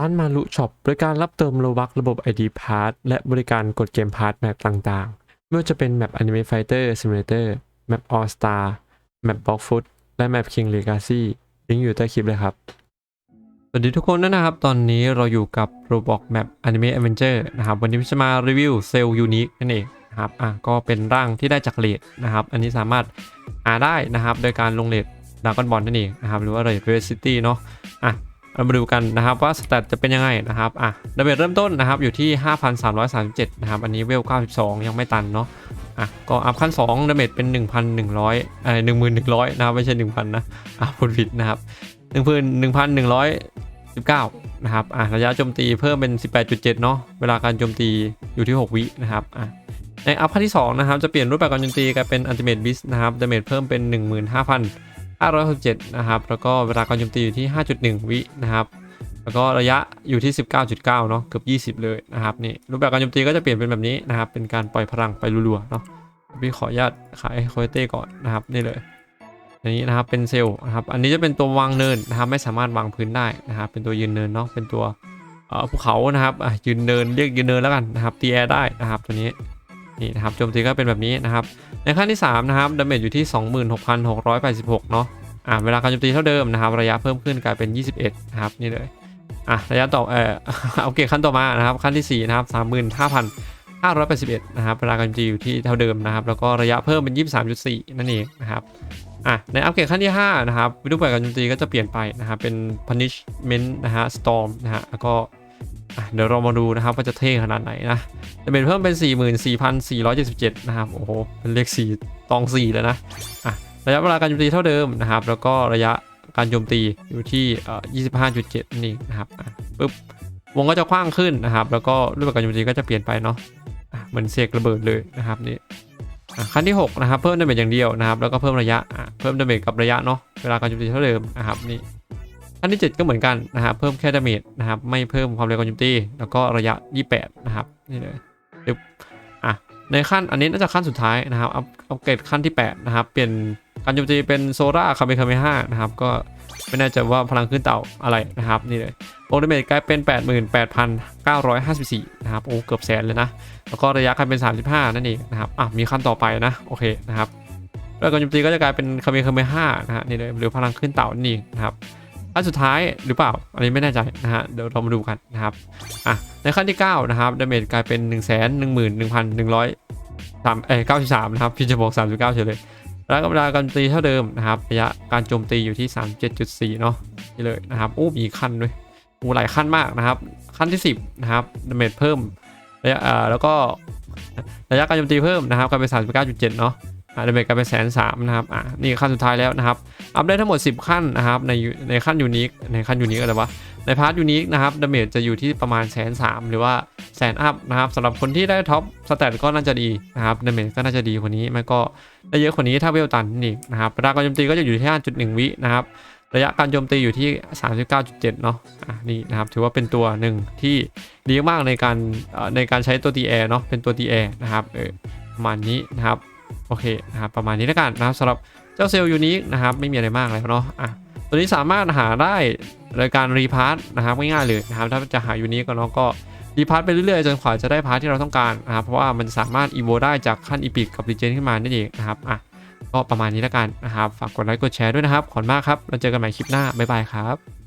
ร้านมารุช็อปบริการรับเติมโลบักระบบ ID p a s s และบริการกดเกมพาร์ทแมปต่างๆ ไม่ว่าจะเป็นแมป Anime Fighter Simulator แมป All Star แมป Block Foot และแมป King Legacy ลิงก์อยู่ใต้คลิปเลยครับ สวัสดีทุกคนนะครับ ตอนนี้เราอยู่กับ Roblox Map Anime Adventure นะครับ วันนี้จะมารีวิวเซลล์ยูนิคนั่นเองนะครับ อะ ก็เป็นร่างที่ได้จากเลดนะครับ อันนี้สามารถหาได้นะครับ โดยการลงเลดดากอนบอลนั่นเองนะครับ หรือว่าเลดเรสซิตี้เนาะ อะ เรามาดูกันนะครับว่าสแตทจะเป็นยังไงนะครับอะดาเมจเริ่มต้นนะครับอยู่ที่ 5,337 นะครับ อันนี้เวล 92 ยังไม่ตันเนาะอะก็อัพขั้น2ดาเมจเป็น 1,100เอ่อ1,100 นะครับ ไม่ใช่ 1,000 นะอะพูดผิดนะครับ1,119 นะครับอะระยะโจมตีเพิ่มเป็น 18.7 เนาะเวลาการโจมตีอยู่ที่ 6 วินะครับอะในอัพขั้นที่ 2 นะครับ จะเปลี่ยนรูปแบบการโจมตีกลายเป็น Ultimate Beast นะครับดาเมจเพิ่มเป็น 15,000 567 นะครับ แล้วก็เวลาการโจมตีอยู่ที่ 5.1 วินะครับ แล้วก็ระยะอยู่ที่ 19.9 เนาะเกือบ20 เลยนะครับนี่รูปแบบการโจมตีก็จะเปลี่ยนเป็นแบบนี้นะครับ เป็นการปล่อยพลังไปรัวๆเนาะพี่ขออนุญาตขายโคเต้ก่อนนะครับนี่เลยอันนี้นะครับเป็นเซลล์นะครับ อันนี้จะเป็นตัววางเนินนะครับไม่สามารถวางพื้นได้นะครับ เป็นตัวยืนเนินเนาะเป็นตัวภูเขานะครับยืนเนินเรียกยืนเนินแล้วกันนะครับตีแอร์ได้นะครับตัวนี้ นี่นะครับโจมตีก็เป็นแบบนี้นะครับ ในขั้นที่ 3 นะครับดาเมจอยู่ที่ 26,686 เนาะอ่าเวลาการโจมตีเท่าเดิมนะครับ ระยะเพิ่มขึ้นกลายเป็น 21นะครับนี่เลยอะระยะต่อเอ่อเอาเกรดขั้นต่อมานะครับขั้นที่4นะครับ35,581นะครับเวลาการโจมตีอยู่ที่เท่าเดิมนะครับ แล้วก็ระยะเพิ่มเป็น 23.4 นั่นเองนะครับอะในอัปเกรดขั้นที่ 5 นะครับวิธีการการโจมตีก็จะเปลี่ยนไปนะครับเป็น punishment นะฮะ storm นะฮะแล้วก็อะ เดี๋ยวเรามาดูนะครับว่าจะเท่ขนาดไหนนะจะเป็นเพิ่มเป็น 44,477 นะครับ โอ้โห เป็นเลข 4 ตอง 4 เลยนะอะระยะเวลาการโจมตีเท่าเดิมนะครับ แล้วก็ระยะการโจมตีอยู่ที่เอ่อ25.7นั่นเองนะครับปึ๊บวงก็จะกว้างขึ้นนะครับ แล้วก็รูปแบบการโจมตีก็จะเปลี่ยนไปเนาะะเหมือนเสกระเบิดเลยนะครับนี่ขั้นที่ 6 นะครับ เพิ่มดาเมจอย่างเดียวนะครับ แล้วก็เพิ่มระยะะเพิ่มดาเมจกับระยะเนาะเวลาการโจมตีเท่าเดิมนะครับนี่ ขั้นที่ 7 ก็เหมือนกันนะครับเพิ่มแค่ดาเมจนะครับไม่เพิ่มความเร็วการโจมตีแล้วก็ระยะ 28 นะครับนี่เลยปึ๊บอะในขั้นอันนี้น่าจะขั้นสุดท้ายนะครับอัพอัปเกรดขั้นที่ 8 นะครับ เปลี่ยนการโจมตีเป็นโซล่าคาเมคาเมห้านะครับก็ไม่แน่ใจว่าพลังขึ้นเต่าอะไรนะครับนี่เลยโอเดเมจกลายเป็น 88,954 นะครับโอ้เกือบแสนเลยนะ แล้วก็ระยะกลายเป็น 35 นั่นเองนะครับอะมีขั้นต่อไปนะโอเคนะครับแล้วการโจมตีก็จะกลายเป็นคาเมคาเมห้านะฮะนี่เลยหรือพลังขึ้นเต่านั่นะครับ ขั้นสุดท้ายหรือเปล่า อันนี้ไม่แน่ใจนะฮะ เดี๋ยวเรามาดูกันนะครับ อะ ในขั้นที่ 9 นะครับดาเมจกลายเป็น 1 1 1 1 1 0 3เอ้ย93 นะครับ พี่จะบอก 39เฉยเลยแล้วก็เวลาการโจมตีเท่าเดิมนะครับระยะการโจมตีอยู่ที่ 37.4 เนาะนี่เลยนะครับโอ้มีขั้นด้วยโอ้หลายขั้นมากนะครับ ขั้นที่ 10 นะครับดาเมจเพิ่มระยะอ่าแล้วก็ระยะการโจมตีเพิ่มนะครับกลายเป็น39.7 เนาะ อ่าดาเมจกลายเป็นแสนสามนะครับอ่านี่ขั้นสุดท้ายแล้วนะครับ อัพได้ทั้งหมด 10 ขั้นนะครับในในขั้นยูนิคในขั้นยูนิคอะไรวะในพาร์ทยูนิคนะครับดาเมจจะอยู่ที่ประมาณแสนสามหรือว่าแสนอัพนะครับสำหรับคนที่ได้ท็อปสแตทก็น่าจะดีนะครับดาเมจก็น่าจะดีกว่านี้มันก็ได้เยอะกว่านี้ถ้าเวลตันนี่นะครับระยะการโจมตีก็จะอยู่ที่5.1วินะครับระยะการโจมตีอยู่ที่ 39.7 เนาะอะนี่นะครับถือว่าเป็นตัวหนึ่งที่ดีมากในการในการใช้ตัวตีแอร์เนาะเป็นตัวตีแอร์นะครับเออประมาณนี้นะครับ โอเคนะครับประมาณนี้แล้วกันนะครับสำหรับเจ้าเซลล์ยูนิคนะครับไม่มีอะไรมากแล้วเนาะอะตัวนี้สามารถหาได้โดยการรีพาร์ตนะครับง่ายๆเลยนะครับถ้าจะหายูนิคก็เนาะก็รีพาร์ตไปเรื่อยๆจนกว่าจะได้พาร์ทที่เราต้องการนะครับเพราะว่ามันสามารถอีโวได้จากขั้นอีพิกกับรีเจนขึ้นมานั่นเองนะครับอะก็ประมาณนี้แล้วกันนะครับฝากกดไลค์กดแชร์ด้วยนะครับขอบคุณมากครับเราเจอกันใหม่คลิปหน้าบ๊ายบายครับ